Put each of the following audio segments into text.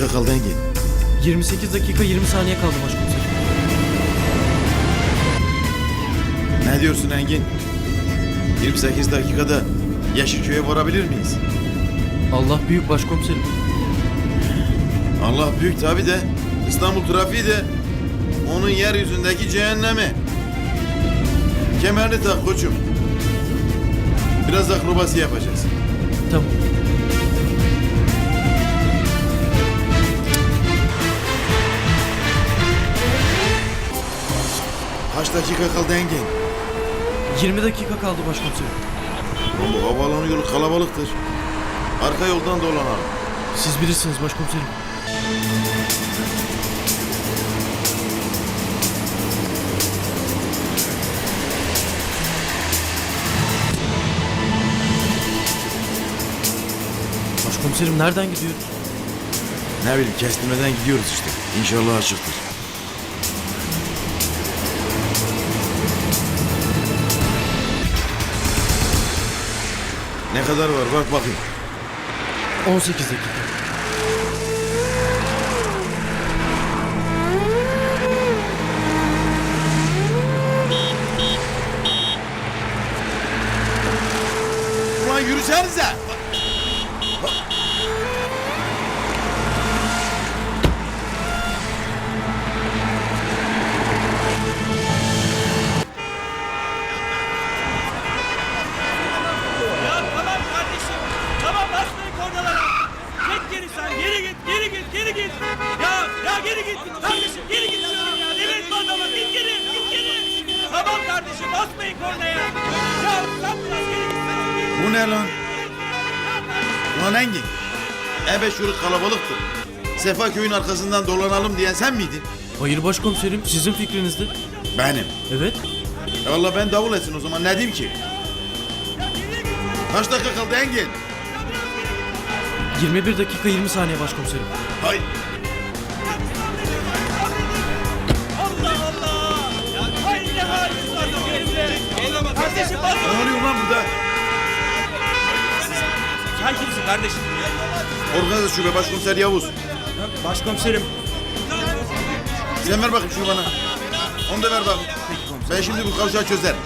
dakika kaldı Engin? 28 dakika 20 saniye kaldı başkomiserim. Ne diyorsun Engin? 28 dakikada Yeşilköy'e varabilir miyiz? Allah büyük başkomiserim. Allah büyük tabi de İstanbul trafiği de onun yeryüzündeki cehennemi. Kemerini tak koçum. Biraz akrobasi yapacağız. Tamam. Kaç dakika kaldı Engin? 20 dakika kaldı başkomiserim. Bu havaalanı yolu kalabalıktır. Arka yoldan dolanalım. Siz bilirsiniz başkomiserim. Başkomiserim nereden gidiyoruz? Ne bileyim kestirmeden gidiyoruz işte. İnşallah açıktır. Ne kadar var bak bakayım. 18 dakika. Ulan yürüsenize. Geri git. Ya, ya geri git. Kardeşim geri git diyorum ya. Evet bu adama. Git geri, git geri. Tamam kardeşim basmayın kornaya. Ya sen biraz geri git. Bu ne lan? Ulan Engin. Ebe şuruk kalabalıktır. Sefa köyün arkasından dolanalım diyen sen miydin? Hayır başkomiserim sizin fikrinizdi. Benim. Evet. E valla ben davul etsin o zaman ne diyeyim ki? Kaç dakika kaldı Engin? 21 dakika 20 saniye başkomiserim. Hay. Allah Allah. Ya hayır ne haliniz var bu gerimde. Kardeşim Ne oluyor lan burada? Sen kimsin kardeşim? Organize şube başkomiser Yavuz. Başkomiserim. Sen ver bakayım şunu bana. Onu da ver bakayım. Ben şimdi bu kavşağı çözerim.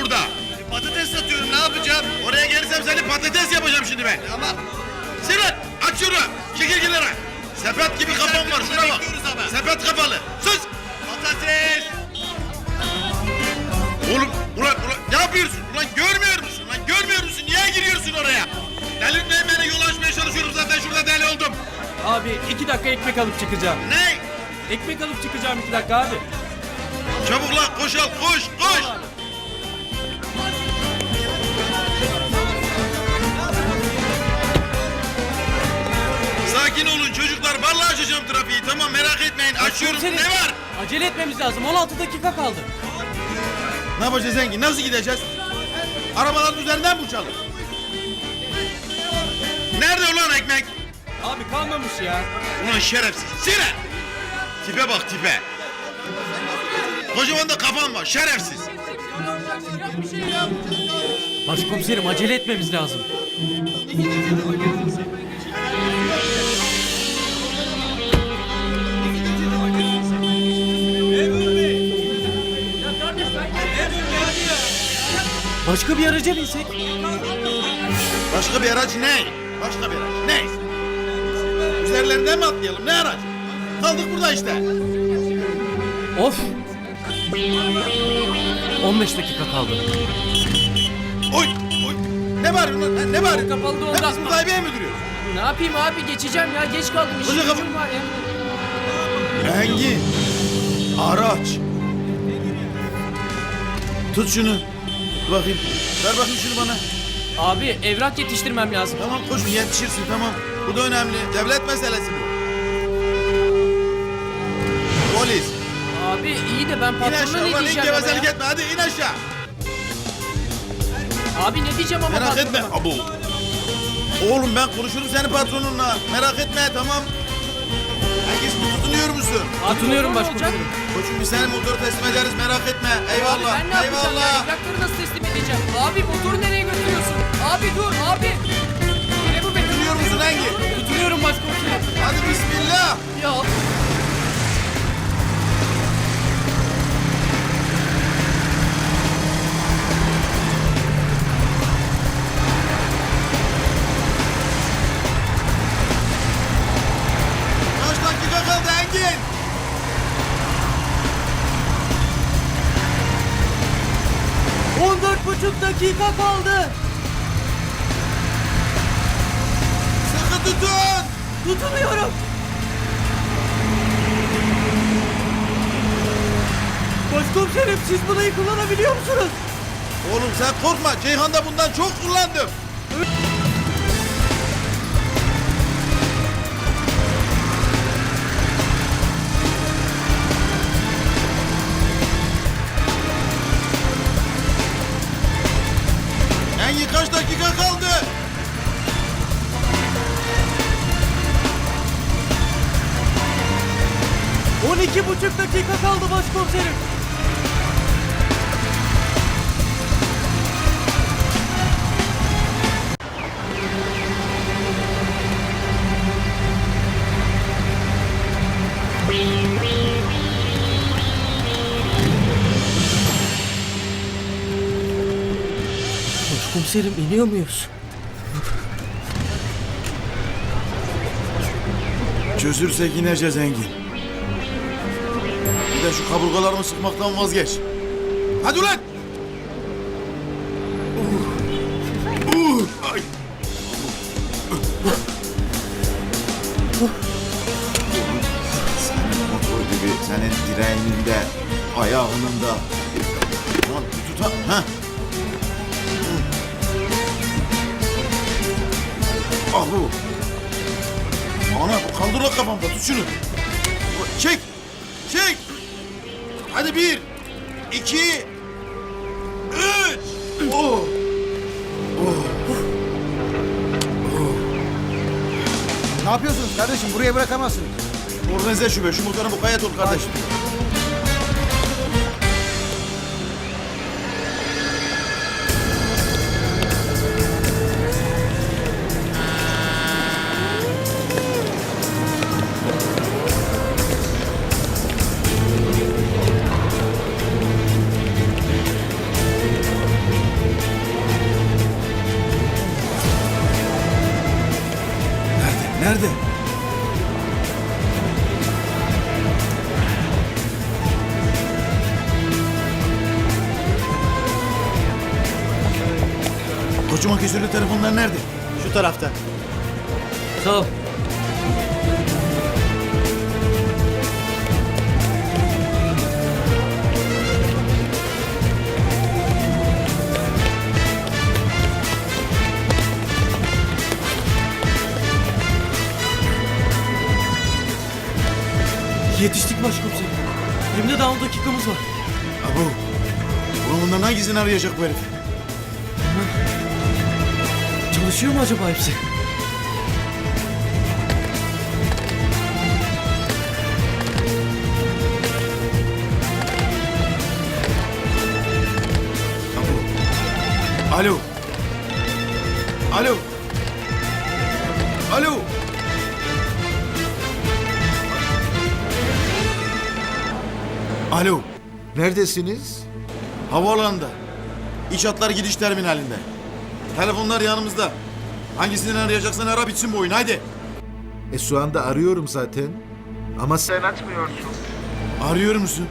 Burada? Patates satıyorum ne yapacağım? Oraya gelirsem seni patates yapacağım şimdi ben. Ama Sinan aç şunu. Çekil kenara. Sepet gibi kafan var şuna bak. Sepet kafalı. Sus. patates. Oğlum ulan ulan ne yapıyorsun? Ulan görmüyor musun? Ulan görmüyor musun? Niye giriyorsun oraya? Delirtmeyin beni yol açmaya çalışıyorum zaten şurada deli oldum. Abi 2 dakika ekmek alıp çıkacağım. Ne? Ekmek alıp çıkacağım 2 dakika abi. Çabuk lan koş al koş koş. Sakin Trafiği. Tamam merak etmeyin. Açıyorum. Ne var? Acele etmemiz lazım 16 dakika kaldı. Ne yapacağız Engin? Nasıl gideceğiz? Arabaların üzerinden mi uçalım? Nerede ulan ekmek? Abi kalmamış ya. Ulan şerefsiz. Siren. Tipe bak tipe. Kocaman da kafan var şerefsiz. Başkomiserim acele etmemiz lazım. Başka bir araca binsek? Başka bir araç ne? Başka bir araç ne? Üzerlerinden mi atlayalım ne araç? Kaldık burada işte. Of! 15 dakika kaldı. Oy oy. Ne bağırıyorsun lan? Ha, Ne bağırıyorsun? Kapalı da Ha, ondan. Bizim sahibiye mi duruyor? Ne yapayım abi geçeceğim ya geç kaldım işim kapı- gücüm var ya. Engin. Araç. Tut şunu. Dur bakayım. Ver bakayım şunu bana. Abi evrak yetiştirmem lazım. Tamam koşun yetişirsin tamam. Bu da önemli. Devlet meselesi bu. Polis. Abi iyi de ben İn patrona aşağı ne ulan in diyeceğim gevezelik ya? etme. Hadi in aşağı. Abi ne diyeceğim ama Merak patrona? etme. Abu. Oğlum ben konuşurum senin patronunla. Merak etme tamam. Herkes tutunuyor musun? Tutunuyorum başkomiserim. Koçum biz senin motoru teslim ederiz merak etme. Abi Eyvallah. ben ne yapacağım ya? Eyvallah. Evrakları nasıl teslim edeceğim? Abi motoru nereye götürüyorsun? Abi dur abi. Ne bu be? Tutunuyor musun Engin? Tutunuyorum başkomiserim. Hadi bismillah. Ya tutun. Tutunuyorum. Başkomiserim siz bunu iyi kullanabiliyor musunuz? Oğlum sen korkma. Ceyhan'da bundan çok kullandım. Engin kaç dakika kaldı? İki buçuk dakika kaldı başkomiserim. Başkomiserim iniyor muyuz? Çözürsek ineceğiz Engin. De şu kaburgalarımı sıkmaktan vazgeç. Hadi ulan! Senin motor gibi senin direğinin de ayağının da. Tamam bir tut ha. Ah bu. Ana kaldır o kafamda tut şunu. Hadi bir. iki, Üç. Oh. Ne yapıyorsunuz kardeşim? Buraya bırakamazsınız. Organize şube şu motora mukayyet ol kardeşim. Nerede? Kocaman küsürlü telefonlar nerede? Şu tarafta. Sağ ol. Yetiştik başkomiserim. Hem de daha 10 dakikamız var. Abu. Ulan bunların hangisini arayacak bu herif? Çalışıyor mu acaba hepsi? Alo. Alo. Alo. Alo. Neredesiniz? Havaalanında. İç hatlar gidiş terminalinde. Telefonlar yanımızda. Hangisinden arayacaksan ara bitsin bu oyun haydi. E şu anda arıyorum zaten. Ama sen açmıyorsun. Arıyor musun?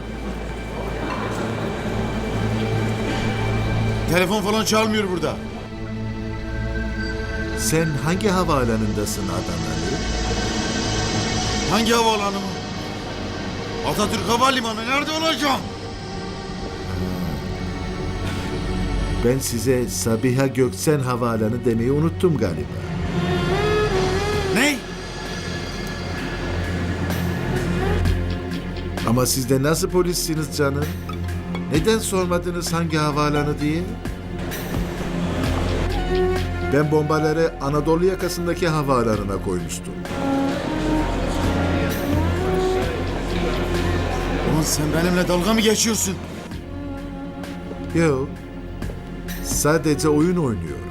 Telefon falan çalmıyor burada. Sen hangi havaalanındasın Adanalı? Hangi havaalanı mı? Atatürk Havalimanı nerede olacağım? Ben size Sabiha Gökçen Havaalanı demeyi unuttum galiba. Ne? Ama siz de nasıl polissiniz canım? Neden sormadınız hangi havaalanı diye? Ben bombaları Anadolu yakasındaki havaalanına koymuştum. Ulan sen benimle dalga mı geçiyorsun? Yok. Sadece oyun oynuyorum.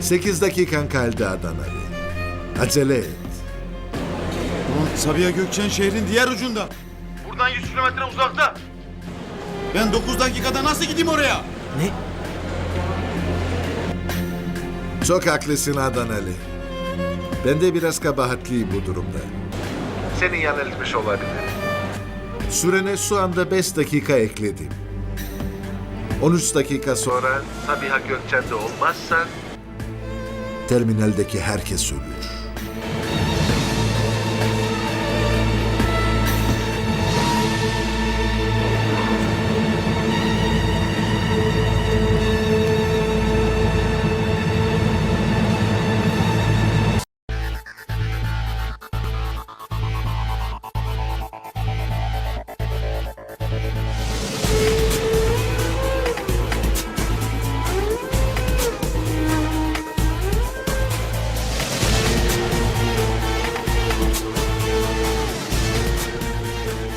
Sekiz dakikan kaldı Adanalı. Acele et. Ulan Sabiha Gökçen şehrin diğer ucunda. Buradan 100 kilometre uzakta. Ben 9 dakikada nasıl gideyim oraya? Ne? Çok haklısın Adanalı. Ben de biraz kabahatliyim bu durumda. Seni yanıltmış olabilir. Sürene şu anda 5 dakika ekledim. 13 dakika sonra Sabiha Gökçen'de olmazsan terminaldeki herkes ölür.